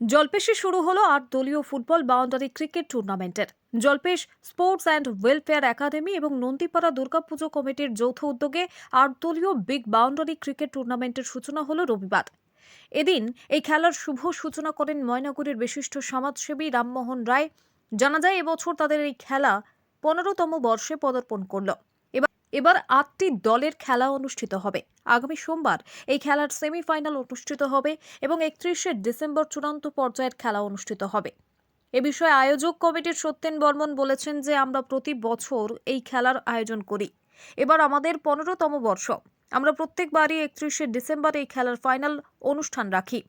জলপেশে শুরু হলো আট দলীয় ফুটবল বাউন্ডারি ক্রিকেট টুর্নামেন্টের। Jalpesh sports and welfare academy এবং নন্দীপাড়া দুর্গাপুজো কমিটির যৌথ উদ্যোগে আট দলীয় বিগ বাউন্ডারি ক্রিকেট টুর্নামেন্টের সূচনা হলো রবিবার। এদিন এই খেলার শুভ সূচনা করেন ময়নাগুড়ির বিশিষ্ট সমাজসেবী রামমোহন রায়। জানা যায়, এবছর তাদের এই খেলা পনেরোতম বর্ষে পদার্পণ করল। এবার আটটি দলের খেলা অনুষ্ঠিত হবে। আগামী সোমবার এই খেলার সেমিফাইনাল অনুষ্ঠিত হবে এবং একত্রিশে ডিসেম্বর চূড়ান্ত পর্যায়ের খেলা অনুষ্ঠিত হবে। এ বিষয়ে আয়োজক কমিটির সত্যেন বর্মন বলেছেন যে, আমরা প্রতি বছর এই খেলার আয়োজন করি। এবার আমাদের পনেরোতম বর্ষ। আমরা প্রত্যেকবারই একত্রিশে ডিসেম্বর এই খেলার ফাইনাল অনুষ্ঠান রাখি।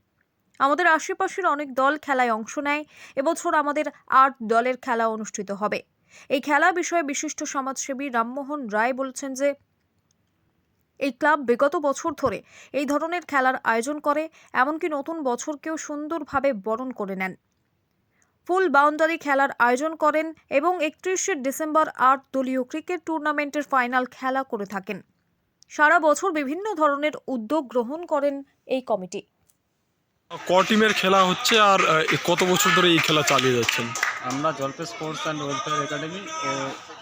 আমাদের আশেপাশের অনেক দল খেলায় অংশ নেয়। এবছর আমাদের আট দলের খেলা অনুষ্ঠিত হবে। এই খেলা বিষয়ে বিশিষ্ট সমাজসেবী রামমোহন রায় বলছেন যে, এই ক্লাব বিগত বছর ধরে এই ধরনের খেলার আয়োজন করে, এমনকি নতুন বছরকেও সুন্দরভাবে বরণ করে নেন। ফুল বাউন্ডারি খেলার আয়োজন করেন এবং একত্রিশে ডিসেম্বর আট দলীয় ক্রিকেট টুর্নামেন্টের ফাইনাল খেলা করে থাকেন। সারা বছর বিভিন্ন ধরনের উদ্যোগ গ্রহণ করেন এই কমিটি। ক টিমের খেলা হচ্ছে আর কত বছর ধরে এই খেলা চালিয়ে যাচ্ছেন? আমরা Jalpesh sports and welfare academy ও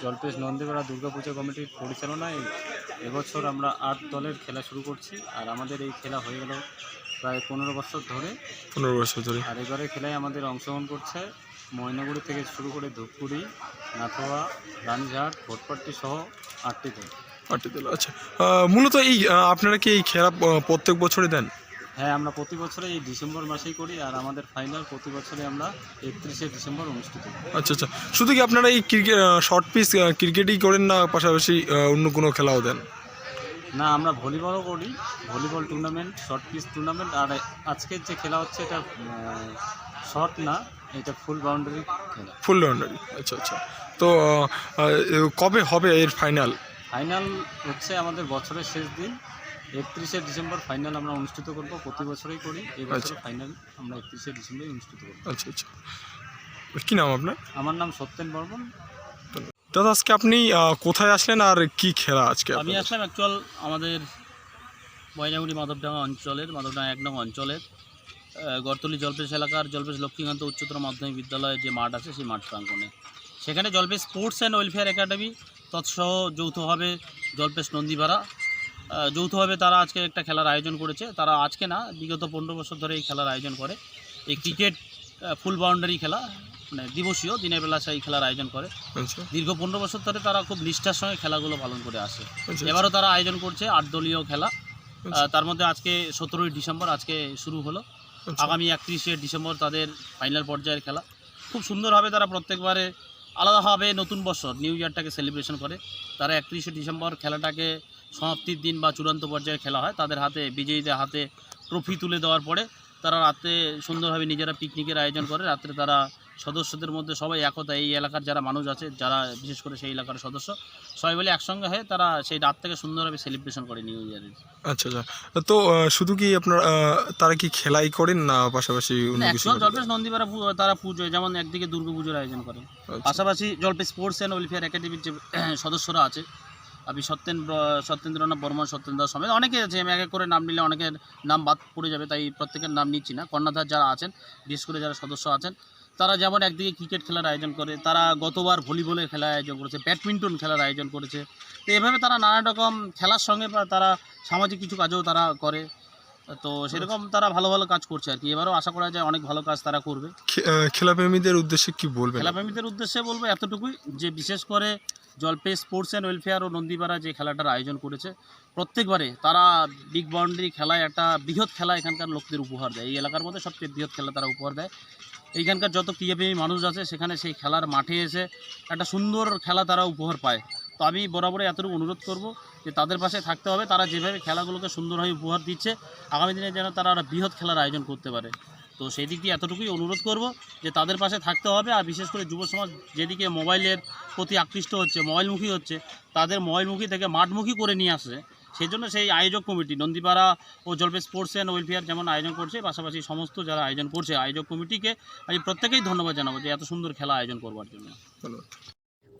জলপেশ নন্দীপাড়া দুর্গাপুজো কমিটির পরিচালনায় এবছর আমরা আট দলের খেলা শুরু করছি আর আমাদের এই খেলা হয়ে গেল প্রায় পনেরো বছর ধরে। পনেরো বছর ধরে। আর এবারে খেলায় আমাদের অংশগ্রহণ করছে ময়নাগুড়ি থেকে শুরু করে ধূপগুড়ি নাথোয়া রানীঘাট ভোটপাট্টি সহ আটটি দল। আটটি দল আচ্ছা। মূলত এই আপনারা কি এই খেলা প্রত্যেক বছরই দেন? হ্যাঁ আমরা প্রতি বছরে এই ডিসেম্বর মাসেই করি আর আমাদের ফাইনাল প্রতি বছরে আমরা একত্রিশে ডিসেম্বর অনুষ্ঠিত করি। আচ্ছা আচ্ছা। শুধু কি আপনারা এই ক্রিকেট শর্ট পিচ ক্রিকেটই করেন না পাশাপাশি অন্য কোনো খেলাও দেন? না আমরা ভলিবলও করি। Volleyball tournament short pitch tournament আর আজকের যে খেলা হচ্ছে এটা শর্ট না এটা ফুল বাউন্ডারি খেলা। ফুল বাউন্ডারি আচ্ছা আচ্ছা। তো কবে হবে এর ফাইনাল ফাইনাল হচ্ছে আমাদের বছরের শেষ দিন। একত্রিশে ডিসেম্বর ফাইনাল আমরা অনুষ্ঠিত করব প্রতি বছরই করি। এবছর আচ্ছা। ফাইনাল আমরা একত্রিশে ডিসেম্বরে অনুষ্ঠিত করব। আচ্ছা আচ্ছা। কি নাম আপনার? আমার নাম সত্যেন বর্মন। দাদা আজকে আপনি কোথায় আসলেন আর কি খেলা আজকে আমি? আসলাম অ্যাকচুয়াল আমাদের ময়নাগুড়ি মাধবডাঙ্গা অঞ্চলের মাধবডাঙ্গা এক নং অঞ্চলের গড়তলি জলপেশ এলাকার জলপেশ লক্ষ্মীকান্ত উচ্চতর মাধ্যমিক বিদ্যালয়ের যে মাঠ আছে সেই মাঠ প্রাঙ্গণে। সেখানে Jalpesh sports and welfare academy তৎসহ যৌথভাবে জলপেশ নন্দীপাড়া যৌথভাবে তারা আজকে একটা খেলার আয়োজন করেছে। তারা আজকে না বিগত পনেরো বছর ধরে এই খেলার আয়োজন করে। এই ক্রিকেট ফুল বাউন্ডারি খেলা মানে দিবসীয় দিনের বেলা সেই খেলার আয়োজন করে। আচ্ছা। দীর্ঘ পনেরো বছর ধরে তারা খুব নিষ্ঠার সঙ্গে খেলাগুলো পালন করে আসে। আচ্ছা এবারও তারা আয়োজন করছে আট দলীয় খেলা। আচ্ছা। তার মধ্যে আজকে সতেরোই ডিসেম্বর আজকে শুরু হলো। আচ্ছা। আগামী একত্রিশে ডিসেম্বর তাদের ফাইনাল পর্যায়ের খেলা। খুব সুন্দরভাবে তারা প্রত্যেকবারে আলাদাভাবে নতুন বছর নিউ ইয়ারটাকে সেলিব্রেশন করে। তারা একত্রিশে ডিসেম্বর খেলাটাকে সমাপ্তির দিন বা চূড়ান্ত পর্যায়ে খেলা হয়। তাদের হাতে বিজয়ীদের হাতে ট্রফি তুলে দেওয়ার পরে তারা রাতে সুন্দরভাবে নিজেরা পিকনিকের আয়োজন করে। রাত্রে তারা সদস্যদের মধ্যে সবাই একতা। এই এলাকার যারা মানুষ আছে যারা বিশেষ করে সেই এলাকার সদস্য সবাই মিলে একসঙ্গে হয়ে তারা সেই রাত থেকে সুন্দরভাবে সেলিব্রেশন করে নিউ ইয়ারের আচ্ছা আচ্ছা। তো শুধু কি আপনার তারা কি খেলাই করেন না পাশাপাশি? জলপেশ নন্দীপাড়া তারা পুজো যেমন একদিকে দুর্গা পুজোর আয়োজন করে। আচ্ছা। পাশাপাশি জলপেশ স্পোর্টস অ্যান্ড ওয়েলফেয়ার একাডেমির যে সদস্যরা আছে আপনি সত্যেন্দ্র, সত্যেন্দ্রনাথ বর্মন, সত্যেন্দ্র সমেত অনেকে আছে, আমি এক এক করে নাম নিলে অনেকের নাম বাদ পড়ে যাবে, তাই প্রত্যেকের নাম নিচ্ছি না। কর্ণাধার যারা আছেন, বিশেষ করে যারা সদস্য আছেন, তারা যেমন একদিকে ক্রিকেট খেলার আয়োজন করে, তারা গতবার ভলিবলের খেলার আয়োজন করেছে ব্যাডমিন্টন খেলার আয়োজন করেছে। তো এভাবে তারা নানা রকম খেলার সঙ্গে তারা সামাজিক কিছু কাজও তারা করে। তো সেরকম তারা ভালো ভালো কাজ করছে আর কি। এবারও আশা করা যায় অনেক ভালো কাজ তারা করবে। খেলাপ্রেমীদের উদ্দেশ্যে কি বলবে খেলাপ্রেমীদের উদ্দেশ্যে বলব এতটুকুই যে বিশেষ করে জলপে স্পোর্টস অ্যান্ড ওয়েলফেয়ার ও নন্দীপাড়া যে খেলাটার আয়োজন করেছে প্রত্যেকবারে তারা বিগ বাউন্ডারি খেলায় একটা বৃহৎ খেলা এখানকার লোকদের উপহার দেয়। এই এলাকার মধ্যে সবচেয়ে বৃহৎ খেলা তারা উপহার দেয়। এইখানকার যত ক্রীড়াপ্রেমী মানুষ আছে সেখানে সেই খেলার মাঠে এসে একটা সুন্দর খেলা তারা উপহার পায়। তো আমি বরাবরই এতটুকু অনুরোধ করব যে তাদের পাশে থাকতে হবে। তারা যেভাবে খেলাগুলোকে সুন্দরভাবে উপহার দিচ্ছে, আগামী দিনে যেন তারা একটা বৃহৎ খেলার আয়োজন করতে পারে। তো সেই দিক দিয়ে এতটুকুই অনুরোধ করব যে তাদের পাশে থাকতে হবে আর বিশেষ করে যুব সমাজ যেদিকে মোবাইলের প্রতি আকৃষ্ট হচ্ছে মোবাইলমুখী হচ্ছে, তাদের মোবাইলমুখী থেকে মাঠমুখী করে নিয়ে আসে। সেই জন্য সেই আয়োজক কমিটি, নন্দীপাড়া ও জলপে স্পোর্টস অ্যান্ড ওয়েলফেয়ার যেমন আয়োজন করছে, পাশাপাশি সমস্ত যারা আয়োজন করছে, আয়োজক কমিটিকে আমি প্রত্যেকেই ধন্যবাদ জানাব যে এত সুন্দর খেলা আয়োজন করবার জন্য।